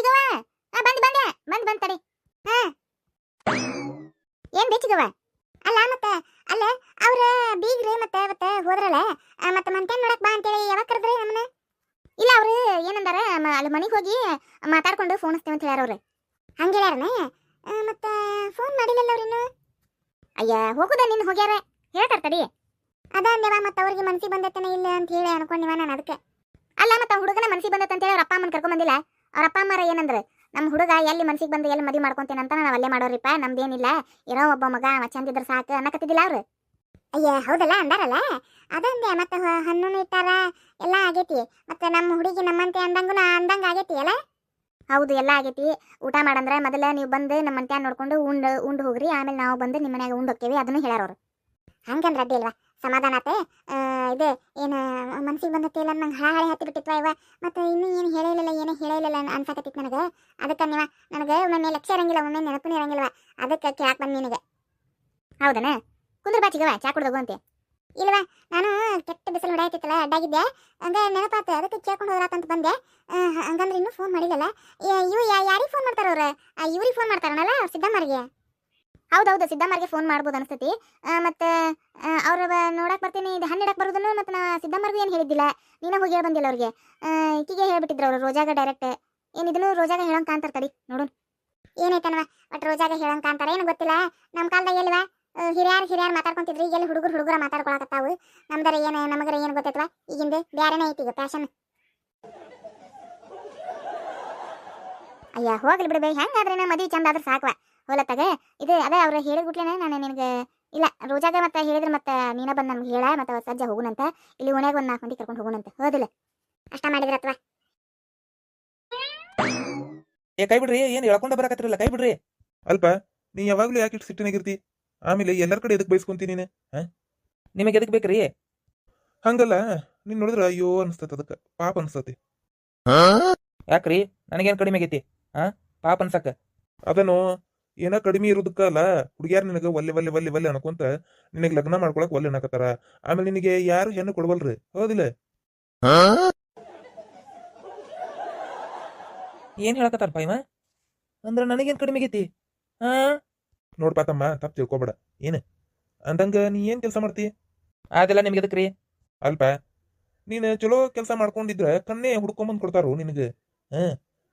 ಚಿಗವ ಆ, ಬಂದ್, ಬಂದೆ ಬಂದ್ ಬಂದ್ ತಡಿ. ಹಾ. ಏನ್ ಬೇಚಿಗವ ಅಲ್ಲ, ಮತ್ತ, ಅಲ್ಲ, ಅವ್ರ ಬೀಗ್ರೆ ಮತ್ತೆ ಅವತ್ತ ಹೋದ್ರಲ್ಲ ಮತ್ತ ಮಂತ್ಯಾನ್ ನೋಡಕ್ ಬಾ ಅಂತೇಳಿ ಯಾವಾಗ ಕರೆದ್ರೆ ನಮ್ಮನ್ನ? ಇಲ್ಲ, ಅವ್ರು ಏನಂದಾರ ಅಲ್ಲಿ ಮನೆಗೆ ಹೋಗಿ ಮಾತಾಡ್ಕೊಂಡು ಫೋನ್ ಹಚ್ತೇವೆ ಅಂತ ಹೇಳ್ಯಾರ ಅವ್ರು. ಹಂಗೆ ಹೇಳ್ಯಾರನೆ? ಮತ್ತೆ ಫೋನ್ ಮಾಡಿಲ್ಲಲ್ಲ ಅವ್ರಿನ್ನು ಅಯ್ಯ, ಹೋಗುದ ನಿನ್ ಹೋಗ್ಯಾರ? ಹೇಳ್ತಾರ ತಡಿ. ಅದ ಅಂದೇವ ಮತ್ತ ಅವ್ರಿಗೆ ಮನ್ಸಿಗೆ ಬಂದೈತನ ಇಲ್ಲ ಅಂತ ಹೇಳಿ ಅನ್ಕೊಂಡಿವ ನಾನು ಅದಕ್ಕೆ. ಅಲ್ಲ, ಮತ್ತ ಹುಡುಗನ ಮನ್ಸಿಗೆ ಅಂತ ಅವ್ರ ಅಪ್ಪ ಅಮ್ಮನ ಕರ್ಕೊಂಡ್ ಬಂದಿಲ್ಲ? ಅವ್ರ ಅಪ್ಪ ಅಮ್ಮರ ಏನಂದ್ರೆ ನಮ್ಮ ಹುಡುಗ ಎಲ್ಲಿ ಮನ್ಸಿಗೆ ಬಂದು ಎಲ್ಲಿ ಮದುವೆ ಮಾಡ್ಕೊಂತೇನೆ ಅಂತ ನಾವು ಅಲ್ಲೇ ಮಾಡೋರಿಪ್ಪ ನಮ್ದೇನಿಲ್ಲ ಇರೋ ಒಬ್ಬ ಮಗ ಅವ ಚಂದಿದ್ರ ಸಾಕು ಅನ್ನಕತ್ತಿದ್ದಿಲ್ಲ ಅವ್ರು. ಅಯ್ಯ ಹೌದಲ್ಲ ಅಂದಾರಲ್ಲ? ಅದಂದೆ ಮತ್ತೆ ಹಣ್ಣು ಇಟ್ಟಾರ ಎಲ್ಲ ಆಗೈತಿ. ಮತ್ತೆ ನಮ್ಮ ಹುಡುಗಿ ನಮ್ಮಂತೆ ಅಂದಂಗೂ ಅಂದಂಗ ಆಗೈತಿ ಅಲ್ಲ? ಹೌದು ಎಲ್ಲ ಆಗೈತಿ. ಊಟ ಮಾಡಂದ್ರೆ ಮೊದಲ ನೀವು ಬಂದು ನಮ್ಮ ಮಂತ್ಯ ನೋಡ್ಕೊಂಡು ಉಂಡು ಉಂಡು ಹೋಗ್ರಿ ಆಮೇಲೆ ನಾವು ಬಂದು ನಿಮ್ಮ ಮನ್ಯಾಗ ಉಂಡು ಹೋಗ್ತೇವೆ ಅದನ್ನು ಹೇಳ್ಯಾರ ಅವ್ರು. ಹಂಗಂದ್ರೆ ಅದೇ ಇಲ್ವಾ? ಸಮಾಧಾನ ಆತೆ? ಇದು, ಏನು, ಮನ್ಸಿಗೆ ಬಂದತ್ತಿಲ್ಲ ನಂಗೆ ಹಳೆ ಹತ್ತಿ ಇವ? ಮತ್ತೆ ಇನ್ನೂ ಏನು ಹೇಳಿಲ್ಲ ಏನೂ ಹೇಳಿಲ್ಲ ಅನ್ಸಕತ್ತಿತ್ತು ನನಗೆ? ಅದಕ್ಕೆ ನೀವ, ನನಗೆ ಒಮ್ಮೆ ಲಕ್ಷ ಇರಂಗಿಲ್ಲ ಒಮ್ಮೆ ನೆನಪು ಇರಂಗಿಲ್ವ? ಅದಕ್ಕೆ ಕ್ಯಾಕ್ ಬಂದು ನಿನಗೆ. ಹೌದನ? ಕುಂದ್ರ ಬಾಚಿಗವ ಚಾ ಕುಡ್ದು ಅಂತೆ. ಇಲ್ವಾ ನಾನು ಕೆಟ್ಟ ಬಿಸಿಲು ಹೊಡೆಯತ್ತಿತ್ತಲ್ಲ ಅಡ್ಡಾಗಿದ್ದೆ. ಹಂಗ ನೆನಪಾತು, ಅದಕ್ಕೆ ಕೇಳ್ಕೊಂಡು ಹೋದ್ರಾತಂತ ಬಂದೆ. ಹಂಗಂದ್ರೆ ಇನ್ನೂ ಫೋನ್ ಮಾಡಿಲ್ಲಲ್ಲ ಇವು ಯಾರಿಗೆ ಫೋನ್ ಮಾಡ್ತಾರ ಅವ್ರ? ಇವ್ರಿಗೆ ಫೋನ್ ಮಾಡ್ತಾರನಲ್ಲ ಸಿದ್ದಮ್ಮರಿಗೆ? ಹೌದೌದು ಸಿದ್ದಮ್ಮರಿಗೆ ಫೋನ್ ಮಾಡ್ಬೋದು ಅನಿಸ್ತೈತಿ. ಮತ್ತೆ ಅವ್ರ ನೋಡಕ್ ಬರ್ತೀನಿ, ಇದು ಹಣ್ಣು ಬರೋದನ್ನು ಮತ್ತೆ ನಾ ಸಿದ್ದಮ್ಮರಿಗೂ ಏನು ಹೇಳಿದ್ದಿಲ್ಲ. ನೀನ ಹೋಗಿ ಹೇಳಿ ಬಂದಿಲ್ಲ ಅವ್ರಿಗೆ. ಈಕಿಗೆ ಹೇಳ್ಬಿಟ್ಟಿದ್ರು ಅವರು, ರೋಜಾಗ ಡೈರೆಕ್ಟ್ ಏನು ರೋಜಾಗ ಹೇಳಂಗ್ ಕಾಂತಾರ ತಡಿ ನೋಡು ಏನೈತನವ ಬಟ್ ರೋಜಾಗ ಹೇಳಂಗ್ ಕಾಂತಾರ ಏನು ಗೊತ್ತಿಲ್ಲ. ನಮ್ಮ ಕಾಲದಾಗ ಎಲ್ವಾ ಹಿರಿಯಾರ್, ಹಿರಿಯಾರು ಮಾತಾಡ್ಕೊಂತಿದ್ರಿ ಎಲ್ಲಿ ಹುಡುಗರು ಹುಡುಗರ ಮಾತಾಡ್ಕೊಳಕತ್ತಾವು. ನಮ್ದರ ಏನು, ನಮಗರ ಏನು ಗೊತ್ತೈತವ? ಈಗಿಂದ ಬ್ಯಾರೆನೇ ಐತಿ ಈಗ ಫ್ಯಾಷನ್ ಅಯ್ಯ, ಹೋಗ್ಲಿ ಬಿಡ್ಬೇಕು ಹೆಂಗಾದ್ರೆ ಮದುವೆ ಚಂದ ಆದ್ರೆ ಸಾಕ್ವ. ಹೋಲತ್ತಾಗ? ಇದು ಅದೇ ಅವ್ರು ಹೇಳಿದ್ಬಿಟ್ಲೇನೆ ನಾನು ನಿನಗೆ ಇಲ್ಲ ರೋಜಾಗ ಮತ್ತೆ ಹೇಳಿದ್ರೆ ಮತ್ತೆ ನೀನ ಬಂದು ನಮ್ಗೆ ಹೇಳ ಮತ್ತೆ ಸಜ್ಜೆ ಸಜ್ಜ ಹೋಗುಣಂತ ಇಲ್ಲಿ ಓಣ್ಯಾಗ ಒಂದು ನಾಲ್ಕು ಮಂದಿ ಕರ್ಕೊಂಡು ಹೋಗುಣಂತ. ಹೋದಿಲ್ಲ. ಅಷ್ಟ ಮಾಡಿದ್ರ ಅಥವಾ? ಏ ಕೈ ಬಿಡ್ರಿ ಏನು ಹೇಳ್ಕೊಂಡ ಬರಕತ್ತಿರಲ್ಲ ಕೈ ಬಿಡ್ರಿ. ಅಲ್ಪ ನೀ ಯಾವಾಗ್ಲೂ ಯಾಕೆ ಇಟ್ಟು ಸಿಟ್ಟಿನಾಗಿರ್ತಿ? ಆಮೇಲೆ ಎಲ್ಲರ ಕಡೆ ಎದಕ್ಕೆ ಬಯಸ್ಕೊಂತಿ ನೀನು ನಿಮಗೆ ಎದಕ್ಕೆ ಬೇಕ್ರಿ? ಹಂಗಲ್ಲ ನೀನು ನೋಡಿದ್ರೆ ಅಯ್ಯೋ ಅನ್ಸ್ತತ್ ಅದಕ್ಕೆ ಪಾಪ ಅನಿಸ್ತತಿ. ಯಾಕ್ರಿ? ನನಗೇನು ಕಡಿಮೆ ಆಗೈತಿ ಹಾಂ? ಪಾಪ ಅನ್ಸಕ್ಕೆ ಅದನ್ನು ಏನ ಕಡಿಮೆ ಇರೋದಕ್ಕಲ್ಲ ಹುಡುಗಿಯಾರ ನಿನಗೆ ಒಲ್ಲೆ ಒಲ್ಲೆ ಒಲ್ಲೆ ಒಲ್ಲೆ ಅನ್ಕೊಂತ ನಿನಗ್ ಲಗ್ನ ಮಾಡ್ಕೊಳಕ್ ಒಲ್ಲೆ ಅನ್ನಕತ್ತಾರ. ಆಮೇಲೆ ನಿನಗೆ ಯಾರು ಹೆಣ್ಣು ಕೊಡವಲ್ರಿ? ಹೌದಿಲ್ಲ? ಏನ್ ಹೇಳಕತ್ತಾರಪ್ಪ ಇವ? ಅಂದ್ರ ನನಗೇನ್ ಕಡಿಮೆ ಆಗೈತಿ? ಹಾ ನೋಡ್ಪಾ ತಮ್ಮ ತಪ್ಪು ತಿಳ್ಕೊಬೇಡ. ಏನ? ಅಂದಂಗ ನೀ ಏನ್ ಕೆಲಸ ಮಾಡ್ತಿ? ಅದೆಲ್ಲ ನಿಮ್ಗೆ ಅದಕ್ರಿ ಅಲ್ಪ. ನೀನ್ ಚಲೋ ಕೆಲಸ ಮಾಡ್ಕೊಂಡಿದ್ರ ಕಣ್ಣೇ ಹುಡ್ಕೊಂಬಂದ್ ಕೊಡ್ತಾರು ನಿನಗ? ಹ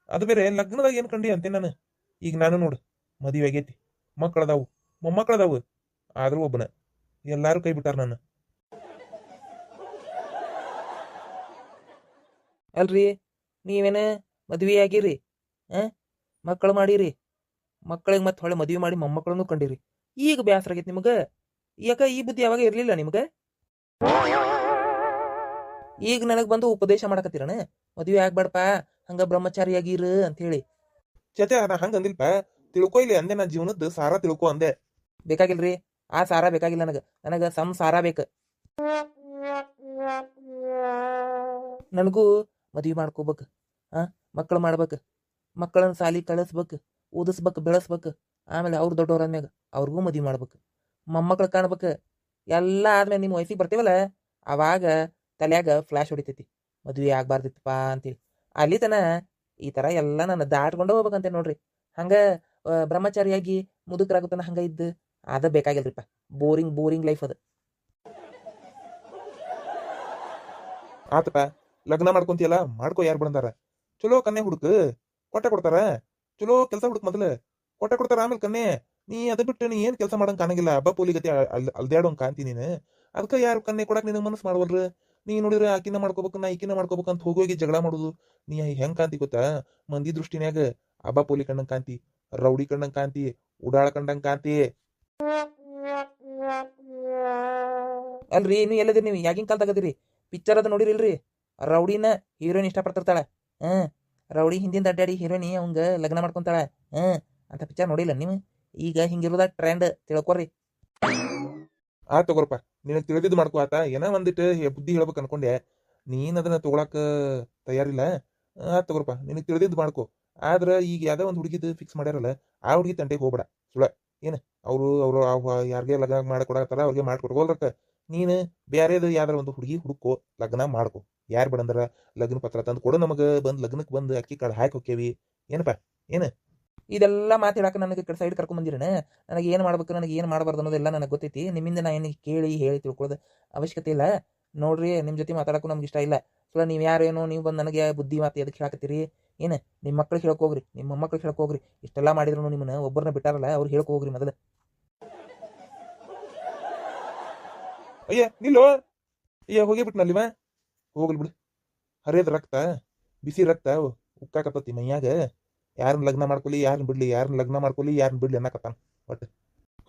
ಅದು ಬೇರೆ ಲಗ್ನದಾಗ ಏನ್ ಕಂಡಿ ಅಂತೀನಿ ನಾನು. ಈಗ ನಾನು ನೋಡು. ಮದುವೆ ಆಗೈತಿ. ಮಕ್ಕಳದಾವು. ಮೊಮ್ಮಕ್ಕಳದಾವು. ಆದ್ರೂ ಒಬ್ಬನ. ಎಲ್ಲಾರು ಕೈ ಬಿಟ್ಟಾರ ನನ್ನ. ಅಲ್ರಿ ನೀವೇನ ಮದ್ವೆ ಆಗಿರಿ ಆ? ಮಕ್ಕಳು ಮಾಡಿರಿ. ಮಕ್ಕಳಿಗೆ ಮತ್ತೆ ಹೊಳೆ ಮದ್ವಿ ಮಾಡಿ ಮೊಮ್ಮಕ್ಕಳನ್ನು ಕಂಡಿರಿ. ಈಗ ಬೇಸರ ಆಗೈತಿ ನಿಮಗ. ಯಾಕ ಈ ಬುದ್ಧಿ ಯಾವಾಗ ಇರಲಿಲ್ಲ ನಿಮಗ? ಈಗ ನನಗೆ ಬಂದು ಉಪದೇಶ ಮಾಡಕತ್ತಿರಣ? ಮದ್ವೆ ಆಗ್ಬೇಡಪ್ಪ ಹಂಗ ಬ್ರಹ್ಮಚಾರಿಯಾಗಿರು ಅಂತ ಹೇಳಿ. ಚತೆ ನಾ ಹಂಗ ಅಂದಿಲ್ಪ. ತಿಳ್ಕೊ ಇಲ್ಲಿ ಅಂದೆ ನಾ ಜೀವನದ ಸಾರ ತಿಳ್ಕೊ ಅಂದೆ. ಬೇಕಾಗಿಲ್ರಿ? ಆ ಸಾರ ಬೇಕಾಗಿಲ್ಲ ನನಗ. ನನಗ ಸಂಸಾರ ಬೇಕು. ನನಗೂ ಮದ್ವಿ ಮಾಡ್ಕೋಬೇಕು. ಆ? ಮಕ್ಕಳು ಮಾಡ್ಬೇಕು. ಮಕ್ಕಳನ್ನ ಸಾಲಿ ಕಳಿಸ್ಬೇಕು. ಓದಿಸ್ಬೇಕು ಬೆಳೆಸ್ಬೇಕು. ಆಮೇಲೆ ಅವ್ರು ದೊಡ್ಡವ್ರ ಆದ್ಮ್ಯಾಗ ಅವ್ರಿಗೂ ಮದ್ವಿ ಮಾಡ್ಬೇಕು. ಮೊಮ್ಮಕ್ಳು ಕಾಣ್ಬೇಕು. ಎಲ್ಲ ಆದ್ಮೇಲೆ ನಿಮ್ಮ ವಯಸ್ಸಿಗೆ ಬರ್ತೀವಲ್ಲ? ಅವಾಗ ತಲೆಯಾಗ ಫ್ಲಾಶ್ ಹೊಡಿತೈತಿ. ಮದ್ವೆ ಆಗ್ಬಾರ್ದಿತ್ತಪ್ಪ ಅಂತೇಳಿ ಅಲ್ಲಿ ತನ ಈ ತರ ಎಲ್ಲ ನಾನು ದಾಟ್ಕೊಂಡು ಹೋಗ್ಬೇಕಂತೆ ನೋಡ್ರಿ. ಹಂಗ ಬ್ರಹ್ಮಚಾರಿಯಾಗಿ ಮುದುಕರಾಗುತ್ತಾನ ಹಂಗ ಇದ್ದು ಅದ ಬೇಕಾಗಿಲ್ರಿಪ್ಪ. ಬೋರಿಂಗ್ ಬೋರಿಂಗ್ ಲೈಫ್ ಅದು. ಆತಪ್ಪ, ಲಗ್ನ ಮಾಡ್ಕೊಂತಿಯಲ್ಲ, ಮಾಡ್ಕೋ ಯಾರು ಬಂದಾರ. ಚಲೋ ಕನ್ನೆ ಹುಡುಕ, ಕೊಟ್ಟೆ ಕೊಡ್ತಾರ. ಚಲೋ ಕೆಲಸ ಹುಡುಕ್ ಮೊದಲ, ಕೊಟ್ಟೆ ಕೊಡ್ತಾರ ಆಮೇಲೆ ಕನ್ನೆ ನೀ ಅದ ಬಿಟ್ಟು ನೀ ಏನ್ ಕೆಲಸ ಮಾಡಂಗ್ ಕಾಣಂಗಿಲ್ಲ, ಹಬ್ಬ ಪೋಲಿ ಗತಿ ಅಲ್, ಅಲ್ದಾಡೋಂಗ್ ಕಾಂತಿ ನೀನು. ಅದಕ್ಕ ಯಾರು ಕನ್ನೆ ಕೊಡಕ್ ನಿನಗ್ ಮನಸ್ ಮಾಡವಲ್ರ? ನೀ ನೋಡಿದ್ರೆ ಆಕಿನ ಮಾಡ್ಕೋಬೇಕು ನಾ ಈಕಿನ ಮಾಡ್ಕೋಬೇಕು ಅಂತ ಹೋಗಿ ಹೋಗಿ ಜಗಳ ಮಾಡುದು, ನೀ ಹೆಂಗ್ ಕಾಂತಿ ಗೊತ್ತಾ? ಮಂದಿ ದೃಷ್ಟಿನ್ಯಾಗ ಹಬ್ಬ ಪೋಲಿ ಕಣ್ಣಂಗ್ ಕಾಂತಿ ರೌಡಿ ಕಂಡಂಗ್ ಕಾಂತಿ ಉಡಾಳ ಕಂಡಂಗ್ ಕಾಂತಿ ಅಲ್ರಿ ಏನು ಎಲ್ಲದಿರಿ ನೀವು? ಯಾಗಿನ ಕಾಲದಾಗ ಅದಿರಿ? ಪಿಕ್ಚರ್ ಅದ ನೋಡಿರಿಲ್ರಿ? ರೌಡಿನ ಹೀರೋಯಿನ್ ಇಷ್ಟಪಡ್ತಿರ್ತಾಳ. ಹ್ಮ್ ರೌಡಿ ಹಿಂದಿಂದ ಅಡ್ಡಾಡಿ ಹೀರೋಯಿನಿ ಅವಂಗ ಲಗ್ನ ಮಾಡ್ಕೊಂತಾಳ. ಹ್ಮ್ ಅಂತ ಪಿಕ್ಚರ್ ನೋಡಿಲ್ಲ ನೀವು? ಈಗ ಹಿಂಗಿರೋದ ಟ್ರೆಂಡ್ ತಿಳ್ಕೊರಿ. ಆ ತಗೋರಪ್ಪ, ನಿನಗೆ ತಿಳಿದಿದ್ದು ಮಾಡ್ಕೋ ಆತ. ಏನೋ ಒಂದಿಟ್ಟು ಬುದ್ಧಿ ಹೇಳ್ಬೇಕು ಅನ್ಕೊಂಡೆ. ನೀನು ಅದನ್ನ ತಗೊಳಕ ತಯಾರಿಲ್ಲ. ಆ ತಗೋರಪ್ಪ, ನಿನಗೆ ತಿಳಿದಿದ್ದು ಮಾಡ್ಕೋ. ಆದ್ರ ಈಗ ಯಾವ್ದೋ ಒಂದು ಹುಡುಗಿದ್ ಫಿಕ್ಸ್ ಮಾಡ್ಯಾರಲ್ಲ, ಆ ಹುಡುಗಿ ತಂಟೆಗೆ ಹೋಗ್ಬೇಡ ಸುಳ ಏನು? ಅವರು ಅವರು ಯಾರಿಗೆ ಲಗ್ನ ಮಾಡ್ಕೊಡತ್ತಾರ ಅವ್ರಿಗೆ ಮಾಡ್ಕೊಡ್ಕೋಲ್ರಕ್ಕ ನೀನು ಬೇರೆದು ಯಾವ್ದಾರ ಒಂದು ಹುಡುಗಿ ಹುಡುಕೋ, ಲಗ್ನ ಮಾಡ್ಕೋ. ಯಾರು ಬೇಡಂದ್ರ? ಲಗ್ನ ಪತ್ರ ತಂದು ಕೊಡು ನಮಗೆ, ಬಂದು ಲಗ್ನಕ್ಕೆ ಬಂದು ಅಕ್ಕಿ ಕಾಳು ಹಾಕಿ ಹೋಕ್ಕೇವಿ. ಏನಪ್ಪ ಇದೆಲ್ಲ ಮಾತಾಡಕ್ಕೆ ನನಗೆ ಕಡೆ ಸೈಡ್ ಕರ್ಕೊಂಡ್ ಬಂದಿರಣ ನನಗೆ ಏನು ಮಾಡ್ಬೇಕು, ನನಗೆ ಏನು ಮಾಡಬಾರ್ದು ಅನ್ನೋದೆಲ್ಲ ನನಗೆ ಗೊತ್ತೈತಿ. ನಿಮ್ಮಿಂದ ನಾ ಏನು ಕೇಳಿ, ಹೇಳಿ ತಿಳ್ಕೊಳ್ಳೋದು ಅವಶ್ಯಕತೆ ಇಲ್ಲ. ನೋಡ್ರಿ ನಿಮ್ಮ ಜೊತೆ ಮಾತಾಡಕ್ಕೂ ನಮ್ಗೆ ಇಷ್ಟ ಇಲ್ಲ. ಸೊ ನೀವು ಯಾರೇನೋ, ನೀವು ಬಂದು ನನಗೆ ಬುದ್ಧಿ ಮಾತು ಎದಕ್ಕೆ ಹೇಳಕತ್ತೀರಿ? ಏನು ನಿಮ್ಮ ಮಕ್ಳಿಗೆ ಹೇಳಕ್ ಹೋಗ್ರಿ, ನಿಮ್ಮ ಮಕ್ಳಿಗೆ ಹೇಳಕ್ ಹೋಗ್ರಿ. ಇಷ್ಟೆಲ್ಲ ಮಾಡಿದ್ರು ನಿಮ್ಮನ್ನ ಒಬ್ಬರನ್ನ ಬಿಟ್ಟಾರಲ್ಲ, ಅವ್ರು ಹೇಳ್ಕೋಗ್ರಿ ಮೊದಲು. ಅಯ್ಯ, ನಿಲ್ಲೋ. ಅಯ್ಯ, ಹೋಗಿ ಬಿಟ್ನಲ್ಲಿವ ಹೋಗ್ಲಿ ಬಿಡು. ಹರಿಯದ ರಕ್ತ, ಬಿಸಿ ರಕ್ತ ಉಕ್ಕಾಕತ್ತತಿ ಮೈಯಾಗ. ಯಾರನ್ನ ಲಗ್ನ ಮಾಡ್ಕೊಲಿ ಯಾರನ್ನ ಬಿಡ್ಲಿ ಯಾರನ್ನ ಲಗ್ನ ಮಾಡ್ಕೊಲಿ ಯಾರನ್ನ ಬಿಡ್ಲಿ ಅನ್ನಕತ್ತಾನ ಒಟ್ಟು.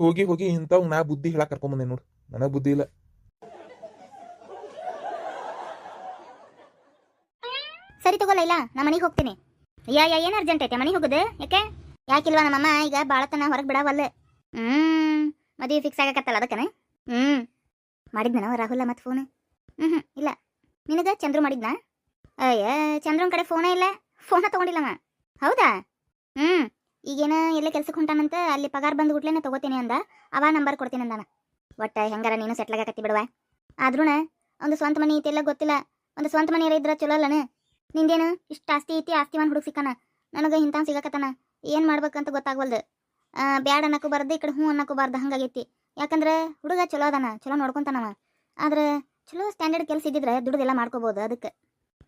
ಹೋಗಿ ಹೋಗಿ ಇಂಥವ್ ನಾ ಬುದ್ಧಿ ಹೇಳಕ್ ಕರ್ಕೊಂಬಂದೆ ನೋಡು. ನನಗೆ ಬುದ್ಧಿ ಇಲ್ಲ. ಸರಿ ತಗೋಲ್ಲ ನಮ್ಮ ಮನೆಗೆ ಹೋಗ್ತೀನಿ. ಯಾ ಯಾ ಏನು ಅರ್ಜೆಂಟ್ ಐತೆ, ಮನೆಗೆ ಹೋಗುದು? ಯಾಕೆ? ಯಾಕಿಲ್ವಾ ನಮ್ಮಮ್ಮ, ಈಗ ಬಾಳತನ ಹೊರಗೆ ಬಿಡವಲ್ಲ ಹ್ಞೂ ಮದುವೆ ಫಿಕ್ಸ್ ಆಗಕತ್ತಲ್ಲ ಅದಕ್ಕನೆ? ಹ್ಞೂ ಮಾಡಿದ್ನ ರಾಹುಲ ಮತ್ತೆ ಫೋನ್ ಹ್ಞೂ ಹ್ಞೂ ಇಲ್ಲ. ನಿನಗೆ ಚಂದ್ರು ಮಾಡಿದ್ನಾ? ಅಯ್ಯ, ಚಂದ್ರನ ಕಡೆ ಫೋನೇ ಇಲ್ಲ. ಫೋನ ತಗೊಂಡಿಲ್ಲವ ಹೌದಾ? ಹ್ಞೂ ಈಗೇನ ಎಲ್ಲ ಕೆಲ್ಸಕ್ಕೆ ಹೊಂಟಾನಂತ ಅಲ್ಲಿ ಪಗಾರ ಬಂದು ಗುಟ್ಲೇನೆ ತಗೋತೀನಿ ಅಂದ. ಅವ ನಂಬರ್ ಕೊಡ್ತೀನಿ ಅಂದಾನ. ಒಟ್ಟ ಹೆಂಗಾರ ನೀನು ಸೆಟ್ಲ್ ಬಿಡುವ? ಆದ್ರೂ ಒಂದು ಸ್ವಂತ ಮನಿ ಐತೆಲ್ಲ ಗೊತ್ತಿಲ್ಲ. ಒಂದು ಸ್ವಂತ ಮನೆಯಲ್ಲ ಇದ್ರ ಚಲೋ ಅಲ್ಲನ? ನಿಂದೇನು? ಇಷ್ಟು ಆಸ್ತಿ ಐತಿ ಆಸ್ತಿವನ್ ಹುಡುಗ ಸಿಕ್ಕನ? ನನಗೆ ಇಂಥ ಸಿಗಕತ್ತಾನ. ಏನು ಮಾಡ್ಬೇಕಂತ ಗೊತ್ತಾಗವಲ್ದು. ಬ್ಯಾಡ ಅನ್ನಕ್ಕೂ ಬಾರ್ದು, ಈ ಕಡೆ ಹ್ಞೂ ಅನ್ನಕ್ಕೂ ಬಾರ್ದು, ಹಂಗಾಗೈತಿ. ಯಾಕಂದ್ರೆ ಹುಡುಗ ಚಲೋ ಅದಾನ, ಚಲೋ ನೋಡ್ಕೊಂತಾನವ. ಆದ್ರೆ ಚಲೋ ಸ್ಟ್ಯಾಂಡರ್ಡ್ ಕೆಲಸ ಇದ್ದಿದ್ರೆ ದುಡ್ದೆಲ್ಲ ಮಾಡ್ಕೋಬೋದು ಅದಕ್ಕೆ.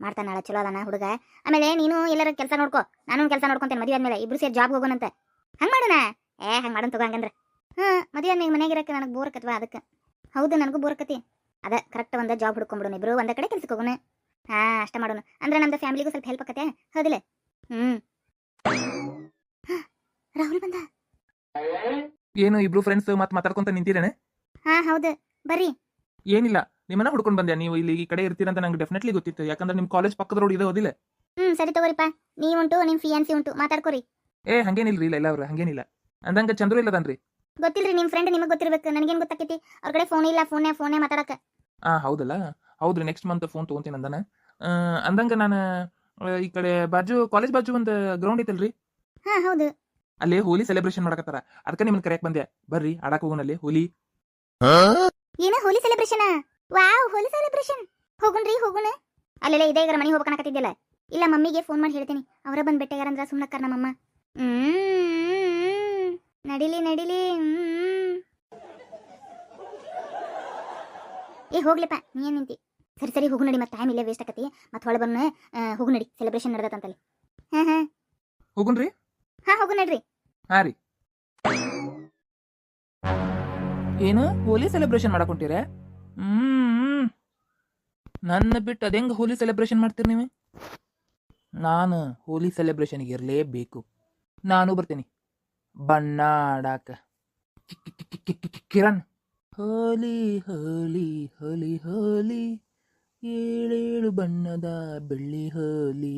ಮಾಡ್ತಾನಳ ಚಲೋ ಅದಾನ ಹುಡುಗ. ಆಮೇಲೆ ನೀನು ಎಲ್ಲರ ಕೆಲಸ ನೋಡ್ಕೋ. ನಾನು ಕೆಲಸ ನೋಡ್ಕೊಂತೇನೆ ಮದುವೆ ಆದ್ಮೇಲೆ, ಇಬ್ರು ಸೇರಿ ಜಾಬ್ ಹೋಗೋಣಂತೆ. ಹಂಗೆ ಮಾಡೋಣ? ಏ, ಹಂಗೆ ಮಾಡೋಣ ತಗೋ ಹಂಗಂದ್ರೆ. ಹಾಂ ಮದುವೆ ಆದ್ಮೇಲೆ ಮನೆಗೆ ಇರಕ್ಕೆ ನನಗೆ ಬೋರ್ ಆಕತ್ವಾ ಅದಕ್ಕೆ. ಹೌದು, ನನಗೂ ಬೋರ್ ಆಕತಿ. ಅದ ಕರೆಕ್ಟ್ ಬಂದ ಜಾಬ್ ಹುಡ್ಕೊಂಬಿಡೋಣ ಇಬ್ರು ಒಂದೇ ಕಡೆ ಕೆಲ್ಸಕ್ಕೆ ಹೋಗೋಣ. ಹಾ ಅಷ್ಟ ಮಾಡೋಣ ಅಂದ್ರೆ ನಮ್ದು ಫ್ಯಾಮಿಲಿಗೂ ಸ್ವಲ್ಪ ಹೆಲ್ಪ್ ಆಕತೆ ಹೌದಿಲ್ಲ? ಹ್ಮ್. ಹ, ರಾಹುಲ್ ಬಂದ? ಏನು ಇಬ್ರು ಫ್ರೆಂಡ್ಸ್ ಮತ್ತೆ ಮಾತಾಡ್ಕೊಂತ ನಿಂತಿರೇನೆ? ಹಾ ಹೌದು. ಬರ್ರಿ. ಏನಿಲ್ಲ ನಿಮ್ಮನ್ನ ಹುಡ್ಕೊಂಡ್ ಬಂದೆ. ನೀವು ಇಲ್ಲಿ ಈ ಕಡೆ ಇರ್ತೀರಂತ ನಂಗೆ ಡೆಫಿನೆಟ್ಲಿ ಗೊತ್ತಿತ್ತು. ಯಾಕಂದ್ರೆ ನಿಮ್ ಕಾಲೇಜ್ ಪಕ್ಕದ ರೋಡ್ ಇದೆ ಓದಿಲ್ಲ ಹ್ಮ್ ಸರಿ ತಗೋರಿಪ್ಪ. ನೀವುಂಟು ನಿಮ್ ಫಿಯಾನ್ಸಿ ಉಂಟು. ಮಾತಾಡ್ಕೋರಿ. ಏ ಹಂಗೇನಿಲ್ರಿ ಇಲ್ಲ ಇಲ್ಲ ಅವ್ರು ಹಂಗೇನಿಲ್ಲ. ಅಂದಂಗ ಚಂದ್ರು ಇಲ್ಲದನ್ರಿ ಗೊತ್ತಿಲ್ರಿ ನಿಮ್ ಫ್ರೆಂಡ್ ನಿಮಗೆ ಗೊತ್ತಿರ್ಬೇಕು. ನನಗೇನ್ ಗೊತ್ತಾಕೈತಿ? ಅವ್ರ ಕಡೆ ಫೋನ್ ಇಲ್ಲ ಫೋನೇ ಫೋನೇ ಮಾತಾಡಕ. ಆ ಹೌದಲ್ಲ? ಹೌದ್ರಿ ನೆಕ್ಸ್ಟ್ ಮಂತ್ ಫೋನ್ ತಗೋತೀನಿ ಅಂದಾನ. ಅಂದಂಗ ನಾನು ಈ ಕಡೆ ಬಾಜು ಕಾಲೇಜ್ ಬಾಜು ಒಂದು ಗ್ರೌಂಡ್ ಐತಲ್ರಿ? ಹಾ ಹೌದು. ಅಲ್ಲಿ ಹೋಲಿ ಸೆಲೆಬ್ರೇಷನ್ ಮಾಡಕತ್ತಾರ. ಅದಕ್ಕೆ ನಿಮ್ಮನ್ನ ಕರೆಯಕ್ ಬಂದೆ. ಬರ್ರಿ ಆಡಕ್ ಹೋಗೋನಲ್ಲಿ ಹೋಲಿ ಏನ Holi celebration wow Holi celebration ಹೋಗೋಣ್ರಿ ಹೋಗೋಣ. ಅಲ್ಲೆಲ್ಲ ಇದೇ ಈಗ ಮನೆಗೆ ಹೋಗ್ಬೇಕನ್ನಕತ್ತಿದ್ದಿಲ್ಲ ಇಲ್ಲ ಮಮ್ಮಿಗೆ ಫೋನ್ ಮಾಡಿ ಹೇಳ್ತೀನಿ. ಅವರ ಬಂದ್ ಬೆಟ್ಟಗಾರಂದ್ರ ಸುಮ್ನಕ್ಕಾರ ನಮ್ಮಮ್ಮ ಹ್ಮ್ ನಡಿಲಿ ನಡಿಲಿ ಏ ಹೋಗ್ಲಿಪ್ಪ ನೀ ಏನ್ ನಿಂತಿ? ಸರಿ ಸರಿ ಹೋಗು ನಡಿ ಮತ್ತೆ ಟೈಮ್ ಇಲ್ಲೇ ವೇಸ್ಟ್ ಆಕತಿ. ಮತ್ತೆ ಹೊಳ ಬನ್ನ ಹೋಗು ನಡಿ ಸೆಲೆಬ್ರೇಷನ್ ನಡೆದತ್ತಂತಲ್ಲಿ ಹಾ ಹಾ. ಹೋಗುಣ್ರಿ ಹಾ ಹೋಗು ನಡ್ರಿ. ಹಾ ರೀ. ಏನು? ಹೋಲಿ ಸೆಲೆಬ್ರೇಷನ್ ಮಾಡ್ಕೊಂಡಿರೆ ಹ್ಮ್. ನನ್ನ ಬಿಟ್ಟು ಅದೆಂಗ್ ಹೋಲಿ ಸೆಲೆಬ್ರೇಷನ್ ಮಾಡ್ತೀರಿ ನೀವು? ನಾನು ಹೋಲಿ ಸೆಲೆಬ್ರೇಷನ್ಗೆ ಇರಲೇಬೇಕು. ನಾನು ಬರ್ತೀನಿ. ಬಣ್ಣ ಆಡಾಕ ಕಿರಣ್. ಹೋಲಿ ಹೋಲಿ ಹೋಲಿ ಹೋಲಿ. ಏಳೇಳು ಬಣ್ಣದ ಬೆಳ್ಳಿ ಹೋಲಿ.